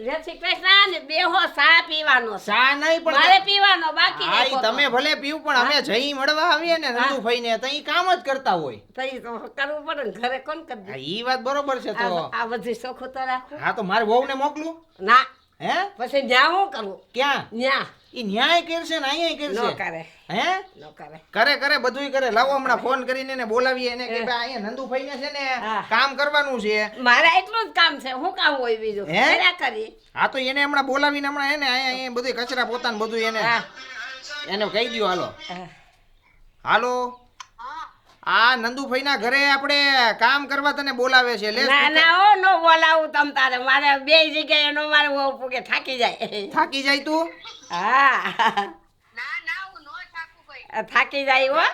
જય શ્રી કૃષ્ણ ને બેહો ચા પીવાનો. ચા નહીં પણ મારે પીવાનો બાકી હા. તમે ભલે પીવું પણ અમે જઈ મળવા આવીએ ને નંદુભાઈ ને તો કામ જ કરતા હોય. તઈ તો કરવું પડે ને ઘરે કોણ કરી દે? ઈ વાત બરોબર છે તો. આ બધી સોખો તો હા તો મારે વહુને મોકલું? ના. હે? પછી ન્યા હું કરું? ક્યાં? ન્યા. ઈ ન્યાય કરશે ને અહીંયા નો કરશે કરે. હે? નો કરે. કરે કરે બધુંય કરે. લાવો હમણાં ફોન કરીને એને બોલાવીએ એને કે એ. ભાઈ અહીંયા નંદુભાઈ ને છે ને કામ કરવાનું છે. મારે એટલું જ કામ છે. હું કામ હોય બીજું? હે? કર્યા કરી. હા તો એને હમણાં બોલાવીને હમણાં એને અહીંયા અહીંયા બધું કચરા પોતાને બધું એને એને કહી દ્યો હાલો. હાલો. આ નંદુભાઈના ઘરે આપણે કામ કરવા તને બોલાવે છે. લે ના ના ઓ નો બોલાવું તમ તારે. મારે બે જગ્યાએ નો મારે ઓ કે થાકી જાય. થાકી જાય તું? હા. થાકી જાય હો હા,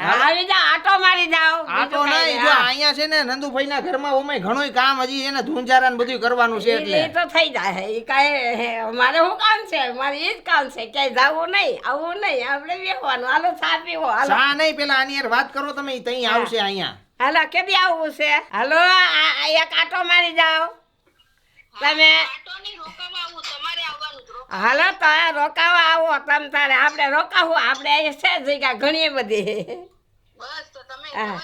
આવી જાઓ આટો મારી જાવ આટો નહીં જો અહીંયા છે ને નંદુભાઈ ના ઘરમાં ઓમે ઘણોય કામ હજી એને ધૂંજારા ને બધું કરવાનું છે એટલે. એ તો થઈ જાય. એ કાંઈ મારે શું કામ છે? મારે એ જ કામ છે. ક્યાંય જવું નહીં આવવું નહીં. આપણે બેહવાનું. હાલો ચા પીવો. હાલો. ચા નહીં પેલા આની યાર વાત કરો તમે તઈ આવશે અહીંયા. હાલો કેદી આવવું છે? હાલો એક આટો મારી જાઓ. તમે હાલો તો આ રોકાવા આવો તમ તારે. આપણે રોકાવું આપણે અહીં છે જગ્યા ઘણી બધી. હા.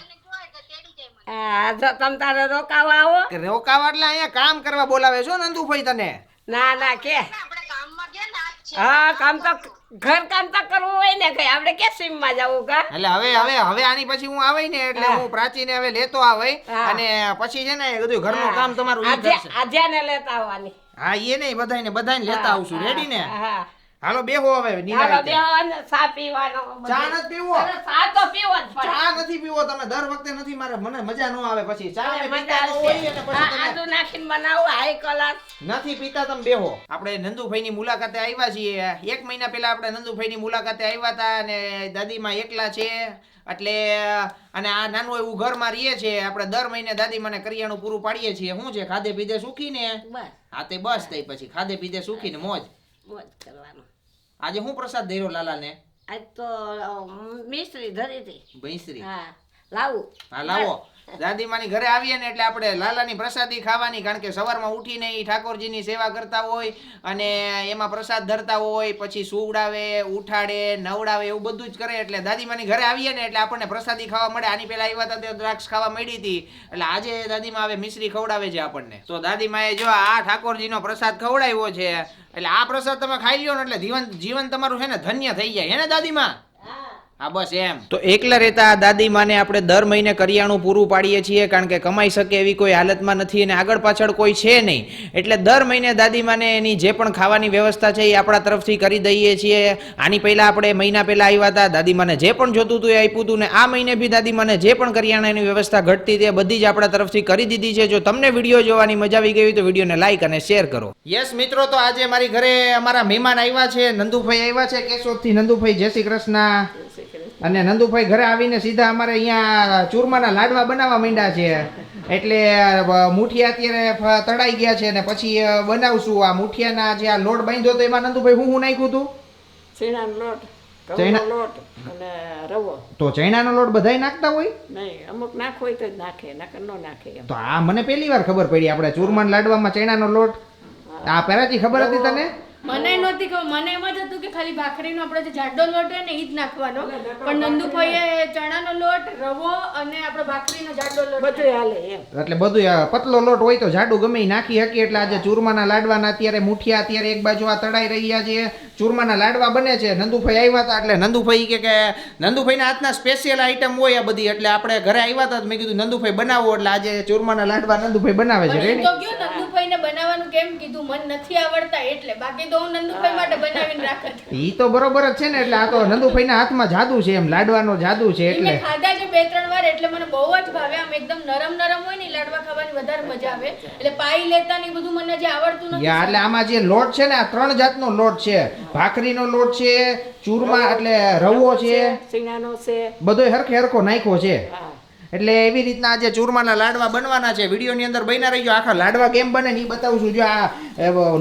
હા જો તમ તારે રોકાવા આવો. કે રોકાવા એટલે અહીંયા કામ કરવા બોલાવે છો નંદુભાઈ તને. ના ના કે. હા કામ તો ઘર કામ તો કરવું હોય ને કઈ. આપણે કે સીમમાં જવું કા એટલે હવે હવે હવે આની પછી હું આવે ને એટલે હા. પ્રાચીને હવે લેતો આવે અને પછી છે ને બધું ઘરનું કામ તમારું કરશે. લેતા આવવાની. હા એ નહીં બધાને બધાને લેતા આવશું. રેડી ને? હા. હાલો બેહો હવે અને ચા પીવાનો ચા નથી પીવો? અરે ચા તો પીવો ચા નથી પીવો તમે દર વખતે નથી મારે મને મજા ન આવે પછી. ચા અરે પીતા હોય અને પછી આદુ નાખીને બનાવો હાઈ કલર નથી પીતા તમે બેહો. આપણે નંદુભાઈની મુલાકાતે આવ્યા છીએ. એક મહિના પહેલા આપણે નંદુભાઈની મુલાકાતે આવ્યા હતા અને દાદીમાં એકલા છે. એટલે અને આ નાનું એવું ઘરમાં રહીએ છે. આપણે દર મહિને દાદી મને કરિયાણું પૂરું પાડીએ છીએ. શું છે ખાધે પીધે સુખી ને? હા તે બસ થઈ પછી. ખાધે પીધે સુખી ને મોજ. મોજ કરવાનો. આજે હું પ્રસાદ ધર્યો લાલાને? આજ તો મિશ્રી મિસ્ત્રી ધરી હતી. ભૈંસરી. હા. લાવું. હા લાવો. દાદીમાની ઘરે આવીએ ને એટલે આપણે લાલાની પ્રસાદી ખાવાની, કારણ કે સવારમાં ઉઠીને એ ઠાકોરજીની સેવા કરતા હોય અને એમાં પ્રસાદ ધરતા હોય, પછી સુવડાવે, ઉઠાડે, નવડાવે, એવું બધું જ કરે. એટલે દાદીમાની ઘરે આવીએ ને એટલે આપણને પ્રસાદી ખાવા મળે. આની પહેલા આવ્યા હતા તે દ્રાક્ષ ખાવા મળી હતી. એટલે આજે દાદીમા હવે મિશ્રી ખવડાવે છે આપણને. તો દાદીમાએ જો આ ઠાકોરજીનો પ્રસાદ ખવડાવ્યો છે, એટલે આ પ્રસાદ તમે ખાઈ લ્યો ને એટલે જીવન જીવન તમારું છે ને ધન્ય થઈ જાય. હે ને દાદીમા? હા બસ એમ. તો એકલા રહેતા દાદી માને આપણે દર મહિને કરિયાણું પૂરું પાડીએ છીએ કારણ કે કમાઈ શકે એવી કોઈ હાલતમાં નથી અને આગળ પાછળ કોઈ છે નહીં. એટલે દર મહિને દાદી માને એની જે પણ ખાવાની વ્યવસ્થા છે એ આપણા તરફથી કરી દઈએ છીએ. આની પહેલા આપણે મહિના પહેલા આવ્યા હતા દાદી માને જે પણ જોતું હતું એ આપ્યું હતું ને આ મહિને બી દાદી માને જે પણ કરિયાણાની વ્યવસ્થા ઘટતી તે બધી જ આપણા તરફથી કરી દીધી છે. જો તમને વીડિયો જોવાની મજા આવી ગઈ હોય તો વિડીયોને લાઈક અને શેર કરો. યસ મિત્રો તો આજે મારી ઘરે અમારા મહેમાન આવ્યા છે. નંદુભાઈ આવ્યા છે કેશોદથી. નંદુભાઈ જય શ્રી કૃષ્ણ. અને નંદુભાઈ ઘરે આવીને સીધા અમારે અહીંયા ચૂરમાના લાડવા બનાવવા માંડ્યા છે. એટલે મુઠિયા અત્યારે તળાઈ ગયા છે ને પછી બનાવશું. આ મુઠિયાના જે આ લોટ બાંધ્યો તો એમાં નંદુભાઈ હું હું નાખ્યું હતું? ચીણાનો લોટ લોટ અને રવો. તો ચૈણાનો લોટ બધાય નાખતા હોય? નહીં અમુક નાખો હોય તો જ નાખે નકર ન નાખે તો આ મને પહેલી વાર ખબર પડી આપણે ચૂરમાના લાડવામાં ચૈણાનો લોટ. આ પહેલાથી ખબર હતી તને? મને નહોતી ખબર મને એમ જ ખાલી ભાખરીનો આપણે જે જાડો લોટ હોય ને એ જ નાખવાનો. પણ નંદુભાઈએ ચણાનો લોટ રવો અને આપણો ભાખરીનો જાડો લોટ બધું હાલે એમ. એટલે બધું પતલો લોટ હોય તો જાડું ગમે નાખી શકીએ. એટલે આજે ચૂરમાના લાડવાના અત્યારે મુઠિયા અત્યારે એક બાજુ આ તળાઈ રહ્યા છે. ચૂરમાના લાડવા બને છે. નંદુભાઈ આવ્યા હતા એટલે નંદુભાઈ કે કે નંદુભાઈના હાથના સ્પેશિયલ આઈટમ હોય આ બધી. એટલે આપણે ઘરે આવ્યા હતા મેં કીધું નંદુભાઈ બનાવો. એટલે આજે ચૂરમાના લાડવા નંદુભાઈ બનાવે છે. રેડી તો નંદુભાઈને બનાવવાનું કેમ કીધું? મને નથી આવડતા એટલે. બાકી તો હું નંદુભાઈ માટે બનાવીને રાખત. ઈ તો બરોબર જ છે ને એટલે આ તો નંદુભાઈના હાથમાં જાદુ છે એમ લાડવાનો જાદુ છે એટલે એટલે. ખાધા બે ત્રણ વાર એટલે મને બહુ જ ભાવે. આમ એકદમ નરમ નરમ હોય ને લાડવા ખાવાની વધારે મજા આવે. એટલે પાઈ લેતા ને બધું મને જે આવડતું નથી યા એટલે આમાં જે લોટ છે ને આ ત્રણ જાતનો લોટ છે. ભાખરીનો લોટ છે ચૂરમા એટલે રવો છે. સિંગાનો છે. બધો હરખે હરખો નાખ્યો છે. હા. એટલે એવી રીતના આજે ચૂરમાના લાડવા બનવાના છે. વિડીયોની અંદર બન્યા રહીજો. આખા લાડવા કેમ બને ને એ બતાવું છું. જો આ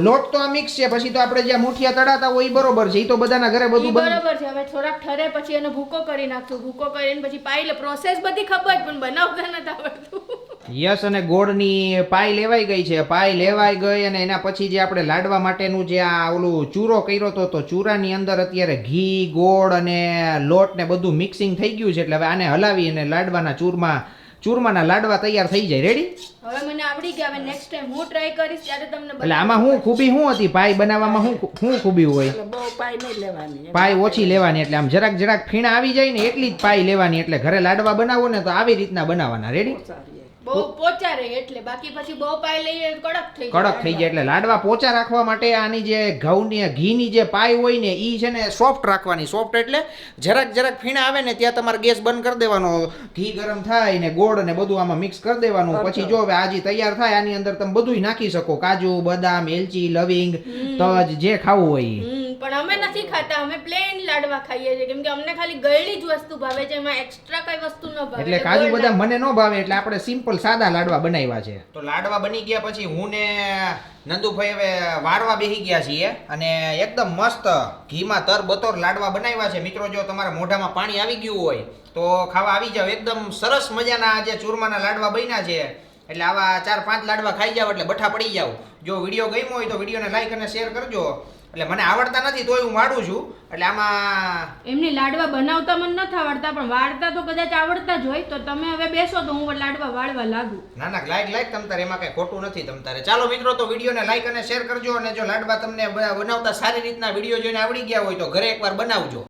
લોટ તો આ મિક્સ છે. પછી તો આપણે જ્યાં મુઠિયા તળાતા હોય એ બરોબર છે. એ તો બધાના ઘરે બધું બરોબર છે. હવે થોડાક ઠરે પછી એનો ભૂકો કરી નાખશું. ભૂકો કરીને પછી પાઈ લે. પ્રોસેસ બધી ખબર પણ બનાવતા નથી આવડતું. યસ અને ગોળની પાય લેવાઈ ગઈ છે. પાય લેવાઈ ગઈ અને એના પછી જે આપણે લાડવા માટેનું જે આ ઓલું ચૂરો કર્યો હતો તો ચૂરાની અંદર અત્યારે ઘી ગોળ અને લોટ ને બધું મિક્સિંગ થઈ ગયું છે. એટલે હવે આને હલાવી અને લાડવાના ચૂરમા ચૂરમાના લાડવા તૈયાર થઈ જાય. રેડી હવે મને આવડી ગયા હવે નેક્સ્ટ ટાઈમ હું ટ્રાય કરીશ ત્યારે તમને એટલે આમાં હું ખૂબી શું હતી? પાય બનાવવામાં હું શું ખૂબી હોય? બહુ પાય નહીં લેવાની પાય ઓછી લેવાની એટલે આમ જરાક જરાક ફીણા આવી જાય ને એટલી જ પાય લેવાની. એટલે ઘરે લાડવા બનાવો ને તો આવી રીતના બનાવવાના રેડી બહુ પોચા રહે એટલે બાકી પછી બહુ પાય લઈએ કડક થઈ જાય કડક થઈ જાય એટલે લાડવા પોચા રાખવા માટે આની જે ઘઉંની ઘીની જે પાય હોય ને એ છે ને સોફ્ટ રાખવાની સોફ્ટ એટલે જરાક જરાક ફીણા આવે ને ત્યાં તમારે ગેસ બંધ કરી દેવાનો. ઘી ગરમ થાય ને ગોળ ને બધું આમાં મિક્સ કરી દેવાનું. પછી જો હવે આજી તૈયાર થાય આની અંદર તમે બધુંય નાખી શકો. કાજુ બદામ એલચી લવિંગ તજ જે ખાવું હોય નથી ખાતા અમે પ્લેન લાડવા ખાઈએ છીએ. કેમ કે અમને ખાલી ગળેલી જ વસ્તુ ભાવે છે એમાં એક્સ્ટ્રા કઈ વસ્તુ ન ભાવે. એટલે કાજુ બદામ મને ન ભાવે એટલે આપણે સિમ્પલ સાદા લાડવા બનાવ્યા છે. તો લાડવા બની ગયા પછી હું ને નંદુભાઈ હવે વાળવા બેસી ગયા છીએ અને એકદમ મસ્ત ઘીમાં તર બતોર લાડવા બનાવ્યા છે. મિત્રો જો તમારા મોઢામાં પાણી આવી ગયું હોય તો ખાવા આવી જાવ. એકદમ સરસ મજાના આજે ચૂરમાના લાડવા બન્યા છે એટલે આવા ચાર પાંચ લાડવા ખાઈ જાવ એટલે બઠા પડી જાવ. જો વીડિયો ગમ્યો હોય તો વિડીયોને લાઈક અને શેર કરજો. એટલે મને આવડતા નથી તોય હું વાળું છું. એટલે આમાં એમની લાડવા બનાવતા મને નથી આવડતા પણ વાળતા તો કદાચ આવડતા જ હોય. તો તમે હવે બેસો તો હું લાડવા વાળવા લાગુ. ના ના લાઈક લાઈક તમ તારે એમાં કઈ ખોટું નથી તમ તારે. ચાલો મિત્રો તો વિડીયોને લાઈક અને શેર કરજો અને જો લાડવા તમને બનાવતા સારી રીતના વીડિયો જોઈને આવડી ગયા હોય તો ઘરે એકવાર બનાવજો.